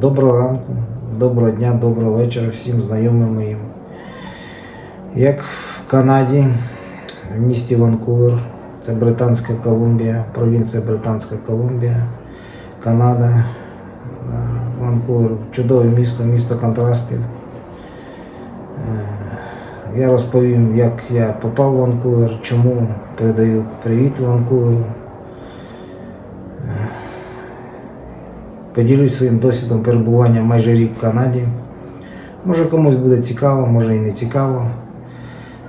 Доброго ранку, доброго дня, доброго вечора всім знайомим моїм. Як в Канаді, в місті Ванкувер, це Британська Колумбія, провінція Британська Колумбія, Канада, е, Ванкувер, чудове місто, місто контрастів. Е, Я розповім, як я попав в Ванкувер, чому передаю привіт Ванкуверу. Поділюсь своїм досвідом перебування майже рік в Канаді. Може комусь буде цікаво, може і не цікаво.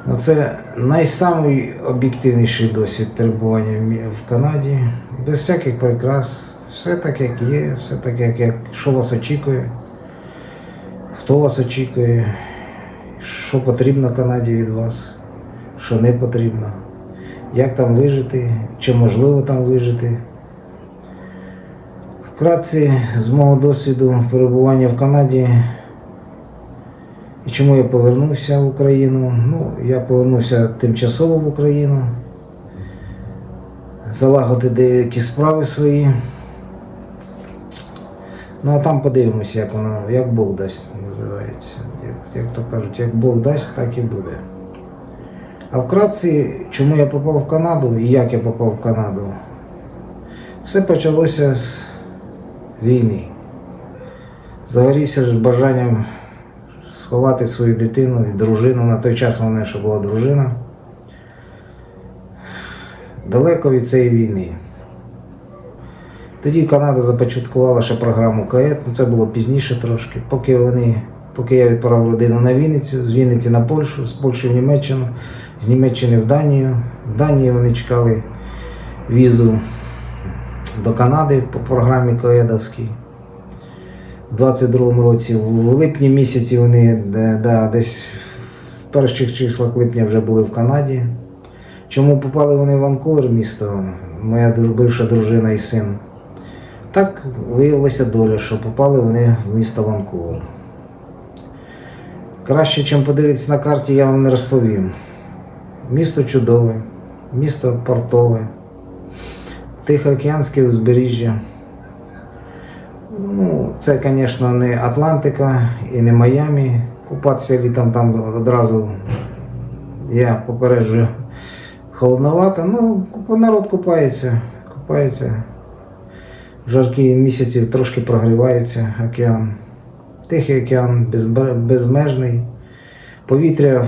Ну, це найсамий об'єктивніший досвід перебування в Канаді. Без всяких прикрас. Все так, як є, все так, як, як що вас очікує, хто вас очікує, що потрібно Канаді від вас, що не потрібно, як там вижити, чи можливо там вижити. Вкратце, з мого досвіду перебування в Канаді і чому я повернувся в Україну. Ну, я повернувся тимчасово в Україну, залагодити деякі справи свої. Ну а там подивимося, як воно, як Бог дасть, називається. Як, як то кажуть, як Бог дасть, так і буде. А вкратце, чому я попав в Канаду і як я попав в Канаду? Все почалося з війни. Загорівся ж бажанням сховати свою дитину і дружину. На той час в мене ще була дружина. Далеко від цієї війни. Тоді Канада започаткувала ще програму КАЕТ, ну, це було пізніше трошки, поки вони, поки я відправив родину на Вінницю, з Вінниці на Польщу, з Польщі в Німеччину, з Німеччини в Данію. В Данії вони чекали візу до Канади по програмі КОЕДовській. У 22-му році, в липні місяці вони да, десь в перших числах липня вже були в Канаді. Чому попали вони в Ванкувер, місто, моя бивша дружина і син? Так виявилася доля, що попали вони в місто Ванкувер. Краще, чим подивитися на карті, я вам не розповім. Місто чудове, місто портове. Тихоокеанське узбережжя. Ну, це, звісно, не Атлантика і не Майамі. Купатися літом там одразу я попереджую холодновато. Ну, народ купається, купається. В жаркі місяці трошки прогрівається океан. Тихий океан безбе- безмежний. Повітря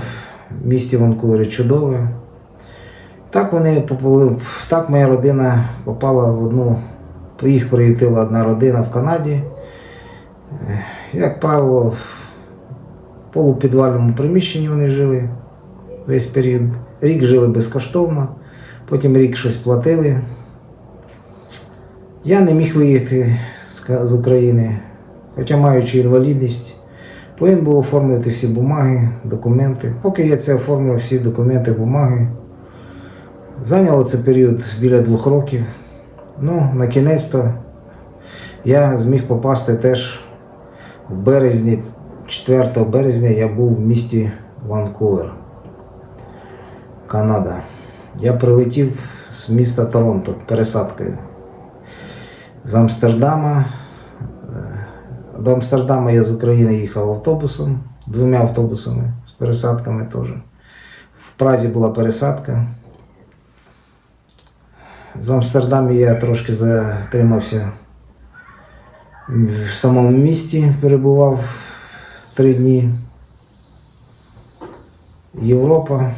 в місті Ванкувері чудове. Так вони попали, так моя родина попала в одну, їх приютила одна родина в Канаді. Е, Як правило, в полупідвальному приміщенні вони жили весь період. Рік жили безкоштовно, потім рік щось платили. Я не міг виїхати з України, хоча маючи інвалідність, повинен був оформити всі бумаги, документи. Поки я це оформив, всі документи, бумаги. Зайняло це період біля двох років. Ну, на кінець-то я зміг попасти теж в березні, 4 березня я був в місті Ванкувер, Канада. Я прилетів з міста Торонто пересадкою. З Амстердама. До Амстердама я з України їхав автобусом, двома автобусами з пересадками теж. В Празі була пересадка. В Амстердамі я трошки затримався в самому місті, перебував три дні. Європа,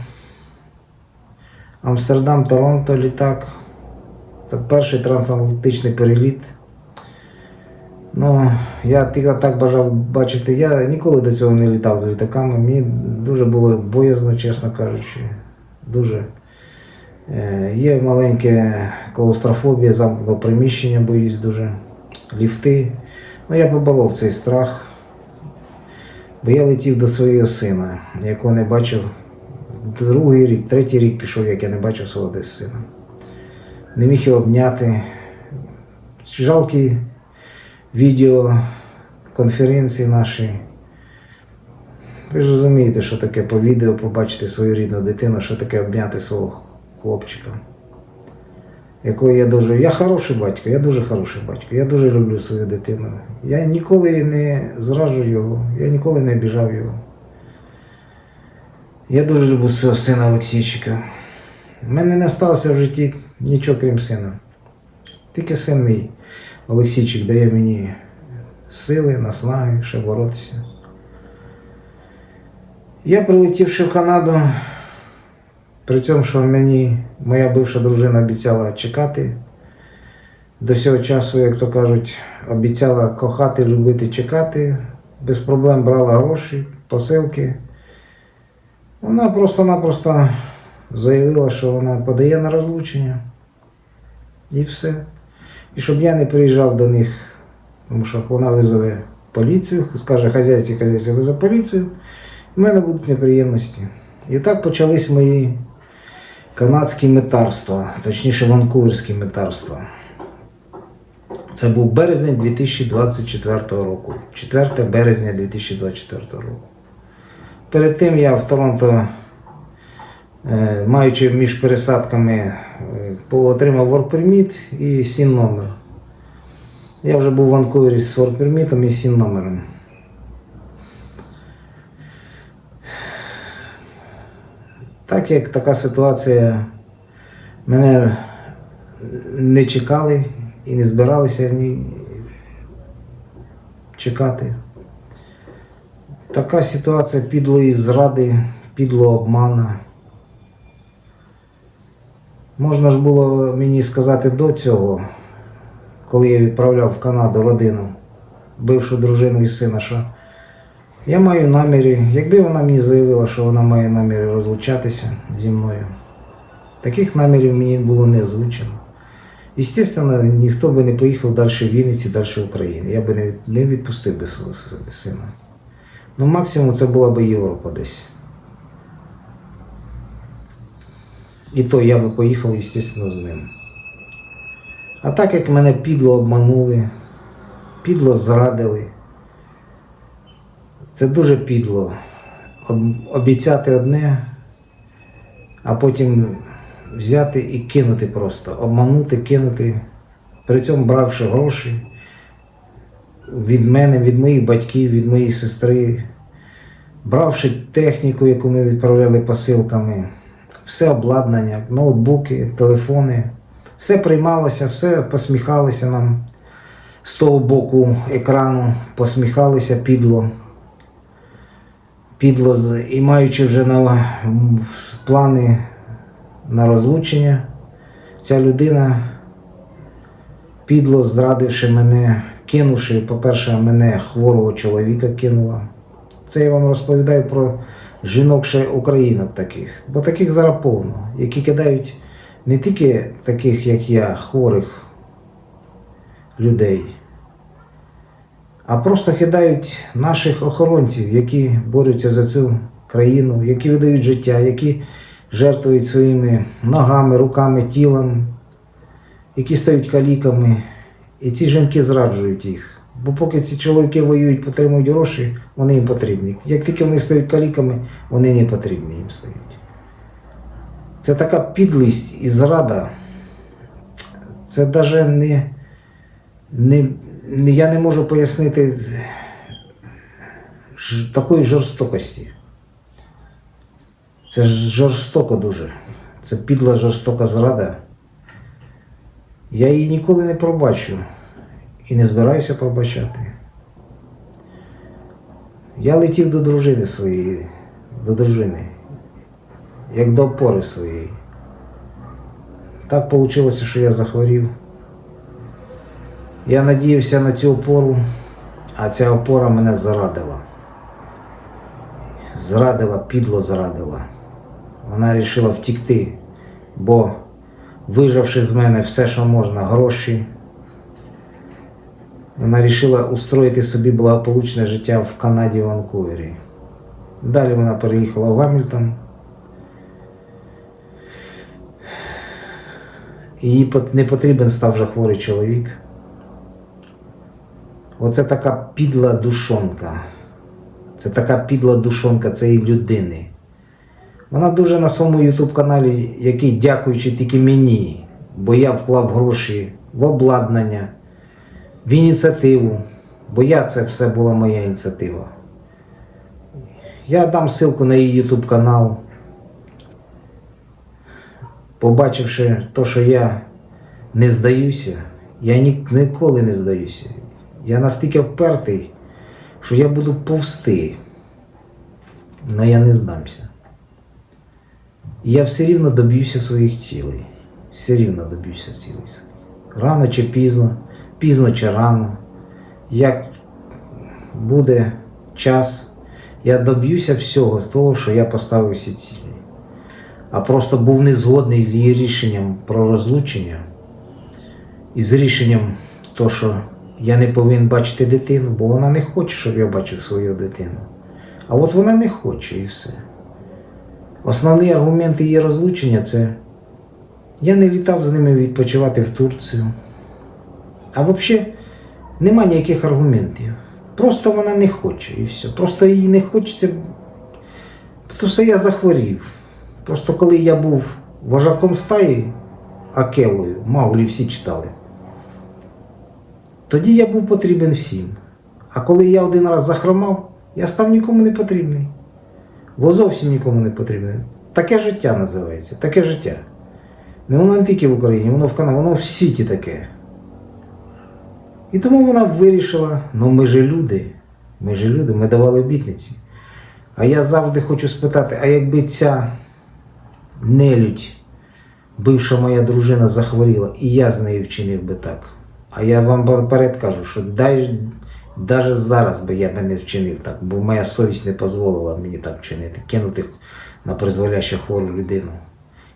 Амстердам, Торонто, літак. Це перший трансатлантичний переліт. Ну, я тільки так бажав бачити. Я ніколи до цього не літав літаками. Мені дуже було боязно, чесно кажучи. Дуже. Е, Є маленьке клаустрофобія, замкненого приміщення, боюсь дуже, ліфти. Ну, я поборов цей страх, бо я летів до свого сина, якого не бачив другий рік, третій рік пішов, як я не бачив свого десь сина. Не міг його обняти. Жалкі відео конференції наші. Ви ж розумієте, що таке по відео побачити свою рідну дитину, що таке обняти свого хлопчика. якої я дуже. Я хороший батько, я дуже хороший батько. Я дуже люблю свою дитину. Я ніколи не зражу його, я ніколи не обіжав його. Я дуже люблю свого сина Олексійчика. У мене не сталося в житті нічого крім сина. Тільки син мій Олексійчик дає мені сили, наснаги, ще боротися. Я прилетівши в Канаду, при цьому, що мені моя бивша дружина обіцяла чекати. До цього часу, як то кажуть, обіцяла кохати, любити, чекати. Без проблем брала гроші, посилки. Вона просто-напросто заявила, що вона подає на розлучення. І все. І щоб я не приїжджав до них, тому що вона визове поліцію, скаже хазяйці, хазяйці визове поліцію, в мене будуть неприємності. І так почались мої канадські метарства, точніше ванкуверські метарства. Це був березень 2024 року. 4 березня 2024 року. Перед тим я в Торонто, е, маючи між пересадками, е, отримав permit і сін номер. Я вже був в Ванкувері з permit і сін номером. Так як така ситуація мене не чекали і не збиралися чекати. Така ситуація підлої зради, підлого обмана. Можна ж було мені сказати до цього, коли я відправляв в Канаду родину, бившу дружину і сина, що я маю наміри, якби вона мені заявила, що вона має наміри розлучатися зі мною, таких намірів мені було не озвучено. Звісно, ніхто би не поїхав далі в Вінниці, далі в Україні. Я би не відпустив би свого сина. Ну, максимум це була би Європа десь. І то я би поїхав, звісно, з ним. А так як мене підло обманули, підло зрадили, це дуже підло. Обіцяти одне, а потім взяти і кинути просто, обманути, кинути, при цьому бравши гроші від мене, від моїх батьків, від моєї сестри, бравши техніку, яку ми відправляли посилками, все обладнання, ноутбуки, телефони, все приймалося, все посміхалося нам. З того боку екрану, посміхалися підло. Підло з- і маючи вже на плани на розлучення, ця людина, підло зрадивши мене, кинувши, по-перше, мене хворого чоловіка кинула. Це я вам розповідаю про жінок ще українок таких, бо таких зараз повно, які кидають не тільки таких, як я, хворих людей, а просто кидають наших охоронців, які борються за цю країну, які видають життя, які жертвують своїми ногами, руками, тілом, які стають каліками. І ці жінки зраджують їх. Бо поки ці чоловіки воюють, отримують гроші, вони їм потрібні. Як тільки вони стають каліками, вони не потрібні їм стають. Це така підлість і зрада. Це навіть не, не я не можу пояснити такої жорстокості. Це ж жорстоко дуже. Це підла жорстока зрада. Я її ніколи не пробачу і не збираюся пробачати. Я летів до дружини своєї, до дружини, як до опори своєї. Так вийшло, що я захворів. Я надіявся на цю опору, а ця опора мене зарадила. Зрадила, підло зрадила. Вона вирішила втікти, бо вижавши з мене все, що можна, гроші, вона вирішила устроїти собі благополучне життя в Канаді в Ванкувері. Далі вона переїхала в Гамільтон. Їй не потрібен став вже хворий чоловік. Оце така підла душонка. Це така підла душонка цієї людини. Вона дуже на своєму ютуб каналі, який, дякуючи тільки мені, бо я вклав гроші в обладнання, в ініціативу, бо я це все була моя ініціатива. Я дам ссылку на її YouTube канал. Побачивши те, що я не здаюся, я ні, ніколи не здаюся. Я настільки впертий, що я буду повсти. Але я не здамся. Я все рівно доб'юся своїх цілей. Все рівно доб'юся цілей. Рано чи пізно, пізно чи рано. Як буде час, я доб'юся всього з того, що я поставив всі цілі. А просто був не згодний з її рішенням про розлучення і з рішенням, то, що я не повинен бачити дитину, бо вона не хоче, щоб я бачив свою дитину. А от вона не хоче і все. Основний аргумент її розлучення це я не літав з ними відпочивати в Турцію. А взагалі нема ніяких аргументів. Просто вона не хоче і все. Просто їй не хочеться. Тому що я захворів. Просто коли я був вожаком стаї Акелою, Мауглі всі читали. Тоді я був потрібен всім. А коли я один раз захромав, я став нікому не потрібний. Бо зовсім нікому не потрібний. Таке життя називається, таке життя. Не воно не тільки в Україні, воно в Канаді, воно в світі таке. І тому вона вирішила, ну ми же люди, ми же люди, ми давали обітниці. А я завжди хочу спитати, а якби ця нелюдь, бивша моя дружина, захворіла, і я з нею вчинив би так. А я вам наперед кажу, що навіть зараз би я би не вчинив так, бо моя совість не дозволила мені так вчинити, кинути на призволяще хвору людину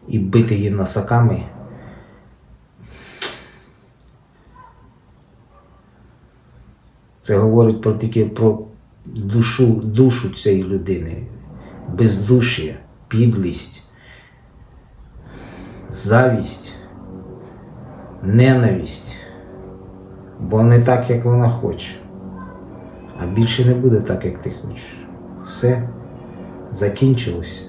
і бити її носаками. Це говорить про тільки про душу, душу цієї людини, бездушія, підлість, завість, ненависть. Бо не так, як вона хоче. А більше не буде так, як ти хочеш. Все закінчилось.